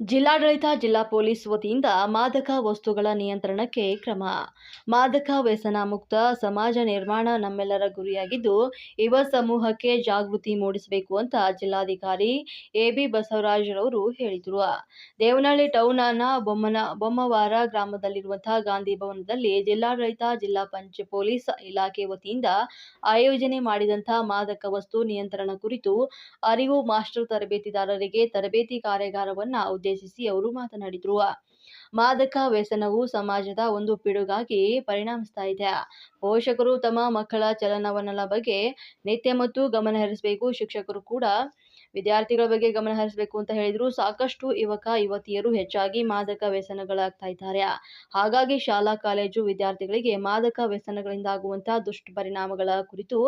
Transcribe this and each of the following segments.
ಜಿಲ್ಲಾಡಳಿತ, ಜಿಲ್ಲಾ ಪೊಲೀಸ್ ವತಿಯಿಂದ ಮಾದಕ ವಸ್ತುಗಳ ನಿಯಂತ್ರಣಕ್ಕೆ ಕ್ರಮ. ಮಾದಕ ವ್ಯಸನ ಮುಕ್ತ ಸಮಾಜ ನಿರ್ಮಾಣ ನಮ್ಮೆಲ್ಲರ ಗುರಿಯಾಗಿದ್ದು, ಯುವ ಸಮೂಹಕ್ಕೆ ಜಾಗೃತಿ ಮೂಡಿಸಬೇಕು ಅಂತ ಜಿಲ್ಲಾಧಿಕಾರಿ ಎಬಿ ಬಸವರಾಜರವರು ಹೇಳಿದರು. ದೇವನಹಳ್ಳಿ ಟೌನ್ನ ಬೊಮ್ಮನ, ಬೊಮ್ಮವಾರ ಗ್ರಾಮದಲ್ಲಿರುವಂತಹ ಗಾಂಧಿ ಭವನದಲ್ಲಿ ಜಿಲ್ಲಾಡಳಿತ, ಜಿಲ್ಲಾ ಪಂಚ ಪೊಲೀಸ್ ಇಲಾಖೆ ವತಿಯಿಂದ ಆಯೋಜನೆ ಮಾಡಿದಂತಹ ಮಾದಕ ವಸ್ತು ನಿಯಂತ್ರಣ ಕುರಿತು ಅರಿವು ಮಾಸ್ಟರ್ ತರಬೇತಿದಾರರಿಗೆ ತರಬೇತಿ ಕಾರ್ಯಾಗಾರವನ್ನ ಉದ್ದೇಶಿಸಿ ಅವರು ಮಾತನಾಡಿದರು. ಮಾದಕ ವ್ಯಸನವು ಸಮಾಜದ ಒಂದು ಪಿಡುಗಾಗಿ ಪರಿಣಾಮಿಸ್ತಾ ಇದೆ ಪೋಷಕರು ತಮ್ಮ ಮಕ್ಕಳ ಚಲನವಲನ ಬಗ್ಗೆ ನಿತ್ಯ ಮತ್ತು ಗಮನ ಹರಿಸಬೇಕು. ಶಿಕ್ಷಕರು ಕೂಡ ವಿದ್ಯಾರ್ಥಿಗಳ ಬಗ್ಗೆ ಗಮನ ಹರಿಸಬೇಕು ಅಂತ ಹೇಳಿದ್ರು. ಸಾಕಷ್ಟು ಯುವಕ, ಯುವತಿಯರು ಹೆಚ್ಚಾಗಿ ಮಾದಕ ವ್ಯಸನಗಳಾಗ್ತಾ ಇದ್ದಾರೆ. ಹಾಗಾಗಿ ಶಾಲಾ, ಕಾಲೇಜು ವಿದ್ಯಾರ್ಥಿಗಳಿಗೆ ಮಾದಕ ವ್ಯಸನಗಳಿಂದ ಆಗುವಂತಹ ದುಷ್ಪರಿಣಾಮಗಳ ಕುರಿತು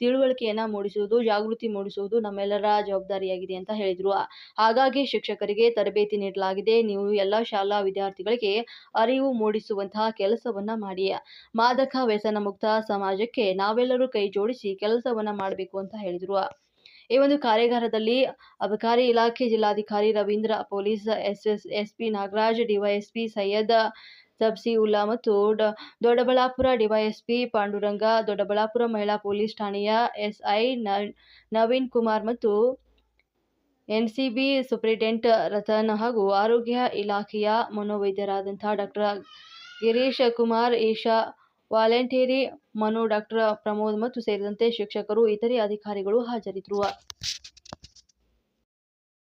ತಿಳುವಳಿಕೆಯನ್ನ ಮೂಡಿಸುವುದು, ಜಾಗೃತಿ ಮೂಡಿಸುವುದು ನಮ್ಮೆಲ್ಲರ ಜವಾಬ್ದಾರಿಯಾಗಿದೆ ಅಂತ ಹೇಳಿದ್ರು. ಹಾಗಾಗಿ ಶಿಕ್ಷಕರಿಗೆ ತರಬೇತಿ ನೀಡಲಾಗಿದೆ. ನೀವು ಎಲ್ಲ ಶಾಲಾ ವಿದ್ಯಾರ್ಥಿಗಳಿಗೆ ಅರಿವು ಮೂಡಿಸುವಂತಹ ಕೆಲಸವನ್ನ ಮಾಡಿ. ಮಾದಕ ವ್ಯಸನ ಮುಕ್ತ ಸಮಾಜಕ್ಕೆ ನಾವೆಲ್ಲರೂ ಕೈ ಜೋಡಿಸಿ ಕೆಲಸವನ್ನ ಮಾಡಬೇಕು ಅಂತ ಹೇಳಿದ್ರು. ಈ ಒಂದು ಕಾರ್ಯಾಗಾರದಲ್ಲಿ ಅಬಕಾರಿ ಇಲಾಖೆ ಜಿಲ್ಲಾಧಿಕಾರಿ Ravindra, police S S S P Nagaraj, D Y S P Syed Sabsivulla ಮತ್ತು ಡ- ದೊಡ್ಡಬಳ್ಳಾಪುರ ಡಿವೈಎಸ್ಪಿ ಪಾಂಡುರಂಗ, ದೊಡ್ಡಬಳ್ಳಾಪುರ ಮಹಿಳಾ ಪೊಲೀಸ್ ಠಾಣೆಯ ಎಸ್ಐ ನವೀನ್ ಕುಮಾರ್ ಮತ್ತು ಎನ್ಸಿಬಿ ಸೂಪರಿಂಟೆಂಡೆಂಟ್ ರತನ್ ಹಾಗೂ ಆರೋಗ್ಯ ಇಲಾಖೆಯ ಮನೋವೈದ್ಯರಾದಂಥ doctor Girish Kumar, Isha volunteer Manu doctor Pramod ಮತ್ತು ಸೇರಿದಂತೆ ಶಿಕ್ಷಕರು ಇತರೆ ಅಧಿಕಾರಿಗಳು ಹಾಜರಿದ್ದರು.